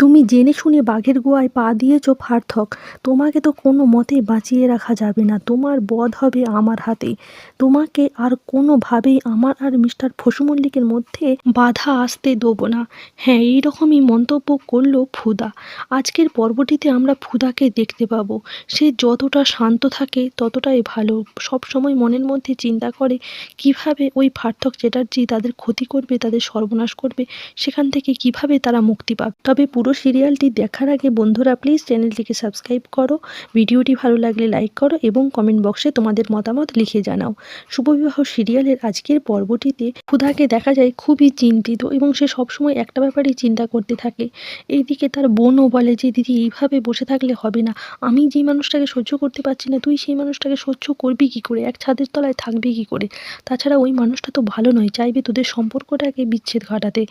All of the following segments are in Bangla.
তুমি জেনে শুনে বাঘের গোয়ায় পা দিয়েছ ফার্থক তোমাকে তো কোনো মতেই বাঁচিয়ে রাখা যাবে না। তোমার বধ হবে আমার হাতে। তোমাকে আর কোনোভাবেই আমার আর মিস্টার ফসু মল্লিকের মধ্যে বাধা আসতে দেবো না। হ্যাঁ এই রকমই মন্তব্য করল ফুদা। আজকের পর্বটিতে আমরা ফুদাকে দেখতে পাবো। সে যতটা শান্ত থাকে, ততটাই ভালো। সব সময় মনের মধ্যে চিন্তা করে কীভাবে ওই পার্থক চ্যাটার্জি তাদের ক্ষতি করবে, তাদের সর্বনাশ করবে, সেখান থেকে কীভাবে তারা মুক্তি পাবে। তবে পুরো সিরিয়ালটি দেখার আগে বন্ধুরা প্লিজ চ্যানেলটিকে সাবস্ক্রাইব করো, ভিডিওটি ভালো লাগলে লাইক করো এবং কমেন্ট বক্সে তোমাদের মতামত লিখে জানাও। শুভবিবাহ সিরিয়ালের আজকের পর্বটিতে ক্ষুধাকে দেখা যায় খুবই চিন্তিত এবং সে সবসময় একটা ব্যাপারেই চিন্তা করতে থাকে। এইদিকে তার বোনও বলে যে, দিদি, এইভাবে বসে থাকলে হবে না। আমি যেই মানুষটাকে সহ্য করতে পারছি না, তুই সেই মানুষটাকে সহ্য করবি কী করে? এক ছাদের তলায় থাকবি কী করে? তাছাড়া ওই মানুষটা তো ভালো নয়, চাইবে তোদের সম্পর্কটাকে বিচ্ছেদ ঘটাতে।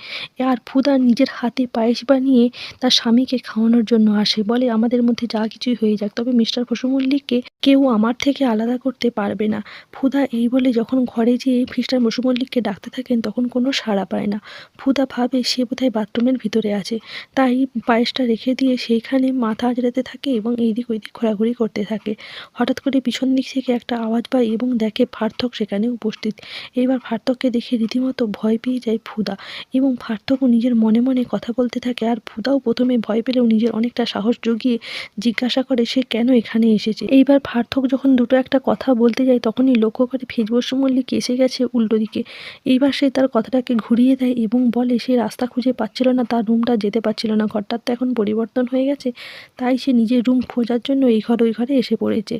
আর ফুদা নিজের হাতে পায়েস বানিয়ে তার স্বামীকে খাওয়ানোর জন্য আসে। বলে, আমাদের মধ্যে যা কিছুই হয়ে যাক, তবে মিস্টার বসু মল্লিককে কেউ আমার থেকে আলাদা করতে পারবে না। ফুদা এই বলে যখন ঘরে যেয়ে মিস্টার বসু মল্লিককে ডাকতে থাকেন, তখন কোনো সাড়া পায় না। ফুদা ভাবে, সে বোধহয় বাথরুমের ভিতরে আছে। তাই পায়েসটা রেখে দিয়ে সেইখানে মাথা আজড়াতে থাকে এবং এইদিক ওইদিক ঘোরাঘুরি করতে থাকে। হঠাৎ করে পিছন দিক থেকে একটা আওয়াজ পায় এবং দেখে ফার্থক সেখানে উপস্থিত। এবার ফার্থককে দেখে রীতিমতো ভয় পেয়ে যায় ফুদা এবং ফার্থকও নিজের মনে মনে কথা বলতে থাকে আর ফুদাও প্রথমে ভয় পেলেও নিজের অনেকটা সাহস জুগিয়ে জিজ্ঞাসা করে, সে কেন এখানে এসেছে? এইবার ফার্থক যখন দুটো একটা কথা বলতে যায়, তখনই লক্ষ্য করে ফেজবসু মল্লিক এসে গেছে উল্টো দিকে। এইবার সে তার কথাটাকে ঘুরিয়ে দেয় এবং বলে, সে রাস্তা খুঁজে পাচ্ছিল না, তার রুমটা যেতে পারছিল না। ঘরটার তো এখন পরিবর্তন হয়ে গেছে, তাই সে নিজের রুম খোঁজার জন্য এই ঘর, ওই ঘরে এসে পড়েছে।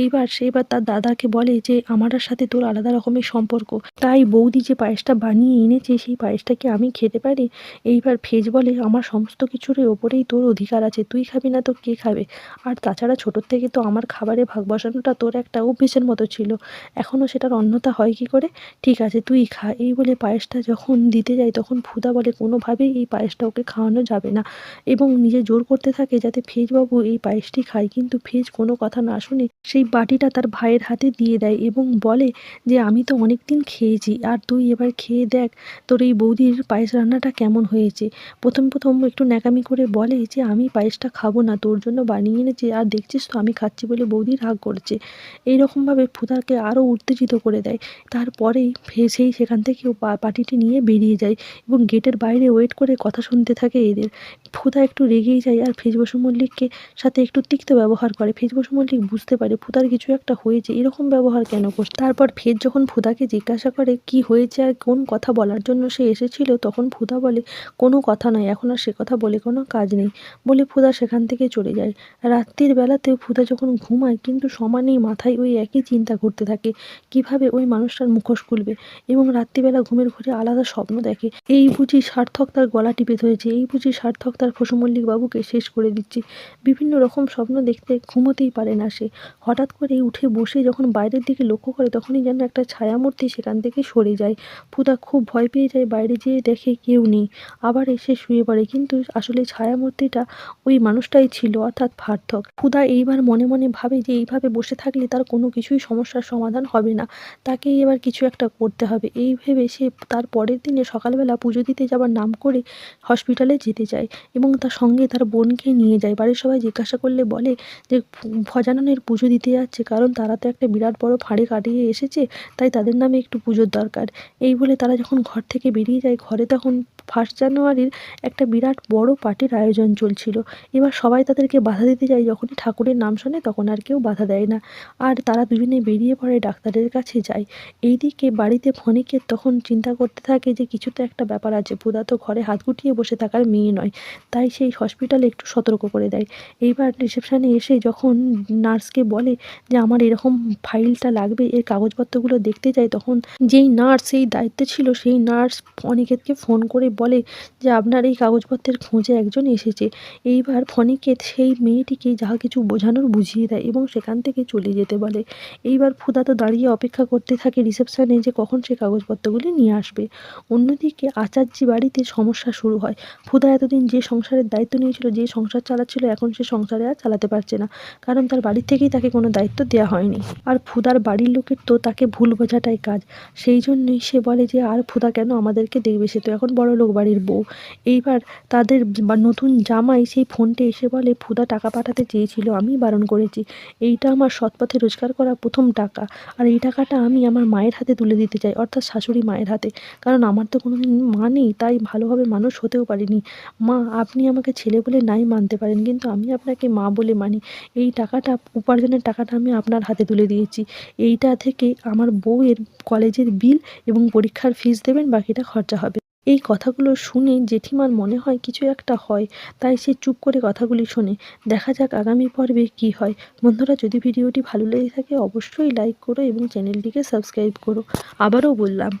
এইবার সে এবার তার দাদাকে বলে যে, আমার সাথে তোর আলাদা রকমের সম্পর্ক। তাই বৌদি যে পায়েসটা বানিয়ে এনেছে, সেই পায়েসটাকে আমি খেতে পারি। এইবার ফেজ বলে, আমার সমস্ত কিছুর ওপরেই তোর অধিকার আছে, তুই খাবি না তো কে খাবে? আর তাছাড়া ছোটোর থেকে তো আমার খাবারে ভাগ বসানোটা তোর একটা অভ্যেসের মতো ছিল। এখনও সেটার অন্যতা হয় কি করে? ঠিক আছে, তুই খা। এই বলে পায়েসটা যখন দিতে যায়, তখন ফুদা বলে, কোনোভাবেই এই পায়েসটা ওকে খাওয়ানো যাবে না। এবং নিজে জোর করতে থাকে যাতে ফেজবাবু এই পায়েসটি খায়। কিন্তু ফেজ কোনো কথা না শুনে সেই বাটিটা তার ভাইয়ের হাতে দিয়ে দেয় এবং বলে যে, আমি তো অনেক দিন খেয়েছি, আর তুই এবার খেয়ে দেখ তোর এই বৌদির পায়েস রান্নাটা কেমন হয়েছে? প্রথম প্রথম একটু ন্যাকামি করে বলে যে, আমি পায়েসটা খাব না, তোর জন্য বানিয়ে এনেছি, আর দেখছিস তো আমি খাচ্ছি বলে বৌদি রাগ করছে। এইরকমভাবে ফুদাকে আরও উত্তেজিত করে দেয়। তারপরেই সেই সেখান থেকে পাটিটি নিয়ে বেরিয়ে যায় এবং গেটের বাইরে ওয়েট করে কথা শুনতে থাকে এদের। ফুদা একটু রেগেই যায় আর ফেজ বসু মল্লিককে সাথে একটু তিক্ত ব্যবহার করে। ফেজ বসু মল্লিক বুঝতে পারে ফুদার কিছু একটা হয়েছে, এরকম ব্যবহার কেন করছে? তারপর ফেজ যখন ফুদাকে জিজ্ঞাসা করে কি হয়েছে আর কোন কথা বলার জন্য সে এসেছিল, তখন ফুদা বলে, কোনো কথা নয়, এখন আর সে কথা বলে কোনো কাজ নেই। বলে ফুদা সেখান থেকে চলে যায়। রাত্রির বেলাতেও ফুদা যখন ঘুমায়, কিন্তু সমানেই মাথায় ওই একই চিন্তা ঘুরতে থাকে, কীভাবে ওই মানুষটার মুখোশ খুলবে? এবং রাত্রিবেলা ঘুমের ঘরে আলাদা স্বপ্ন দেখে। এই বুঝি সার্থক তার গলা টিপে ধরেছে, এই বুঝি সার্থক তার ফসুমল্লিক বাবুকে শেষ করে দিচ্ছে। বিভিন্ন রকম স্বপ্ন দেখতে ঘুমোতেই পারে না সে। হঠাৎ করে উঠে বসে যখন বাইরের দিকে লক্ষ্য করে, তখনই যেন একটা ছায়ামূর্তি সেখান থেকে সরে যায়। ফুদা খুব ভয় পেয়ে যায়, বাইরে যেয়ে দেখে কেউ নেই। আবার এসে শুয়ে পড়ে, কিন্তু আসলে ছায়ামূর্তিটা ওই মানুষটাই ছিল, অর্থাৎ ফার্থক ফুদা এইবার মনে মনে ভাবে যে এইভাবে বসে থাকলে তার কোনো কিছুই সমস্যার সমাধান হবে না। তাকেই এবার কিছু একটা করতে হবে। এই ভেবে সে তার পরের দিনে সকালবেলা পুজো দিতে যাবার নাম করে হসপিটালে যেতে চায় এবং তার সঙ্গে তার বোনকে নিয়ে যায়। বাড়ির সবাই জিজ্ঞাসা করলে বলে যে, ভজাননের পুজো দিতে যাচ্ছে কারণ তারা তো একটা বিরাট বড় ফাঁড়ে কাটিয়ে এসেছে, তাই তাদের নামে একটু পুজোর দরকার। এই বলে তারা যখন ঘর থেকে বেরিয়ে যায়, ঘরে তখন ফার্স্ট জানুয়ারির একটা বিরাট বড় পার্টির আয়োজন চলছিল। এবার সবাই তাদেরকে বাধা দিতে যায়, যখনই ঠাকুরের নাম শোনে তখন আর কেউ বাধা দেয় না। আর তারা দুজনে বেরিয়ে পড়ে ডাক্তারের কাছে যায়। এইদিকে বাড়িতে ফণিকের তখন চিন্তা করতে থাকে যে, কিছু তো একটা ব্যাপার আছে বুধা তো ঘরে হাত গুটিয়ে বসে থাকার মেয়ে নয়, তাই সেই হসপিটালে একটু সতর্ক করে দেয়। এইবার রিসেপশানে এসে যখন নার্সকে বলে যে, আমার এরকম ফাইলটা লাগবে, এর কাগজপত্রগুলো দেখতে যায় তখন যেই নার্স এই দায়িত্বে ছিল, সেই নার্স অনিকেতকে ফোন করে বলে যে, আপনার এই কাগজপত্রের খোঁজে একজন এসেছে। এইবার ফণিকেত সেই মেয়েটিকে যাহা কিছু বোঝানোর বুঝিয়ে দেয় এবং সেখান থেকে চলে যেতে বলে। এইবার ফুদা তো দাঁড়িয়ে অপেক্ষা করতে থাকে রিসেপশানে যে কখন সে কাগজপত্রগুলি নিয়ে আসবে। অন্যদিকে আচার্যি বাড়িতে সমস্যা শুরু হয়। ফুদা এতদিন যে সংসারের দায়িত্ব নিয়েছিল, যে সংসার চালাচ্ছিল, এখন সে সংসারে আর চালাতে পারছে না। কারণ তার বাড়ি থেকেই তাকে কোনো দায়িত্ব দেওয়া হয়নি। আর ফুদার বাড়ির লোকের তো তাকে ভুল বোঝাটাই কাজ। সেই জন্যই সে বলে যে, আর ফুদা কেন আমাদেরকে দেখবে? সে তো এখন বড় লোক বাড়ির বউ। এইবার তাদের বা নতুন জামাই সেই ফোনটে এসে বলে, ফুদা, টাকা পাঠাতে চেয়েছিল, আমি বারণ করেছি। এইটা আমার সৎ পথে রোজগার করা প্রথম টাকা। আর এই টাকাটা আমি আমার মায়ের হাতে তুলে দিতে চাই, অর্থাৎ শাশুড়ি মায়ের হাতে। কারণ আমার তো কোনো দিন মা নেই, তাই ভালোভাবে মানুষ হতেও পারিনি। মা, আপনি আমাকে ছেলে বলে নাই মানতে পারেন, কিন্তু আমি আপনাকে মা বলে মানি। এই টাকাটা, উপার্জনের টাকাটা আমি আপনার হাতে তুলে দিয়েছি। এইটা থেকে আমার বউয়ের কলেজের বিল এবং পরীক্ষার ফিস দেবেন, বাকিটা খরচা হবে। এই কথাগুলো শুনে জেঠিমার মনে হয় কিছু একটা হয়, তাই সে চুপ করে কথাগুলি শোনে। দেখা যাক আগামী পর্বে কি হয়। বন্ধুরা, যদি ভিডিওটি ভালো লেগে থাকে, অবশ্যই লাইক করো এবং চ্যানেলটিকে সাবস্ক্রাইব করো। আবারও বললাম।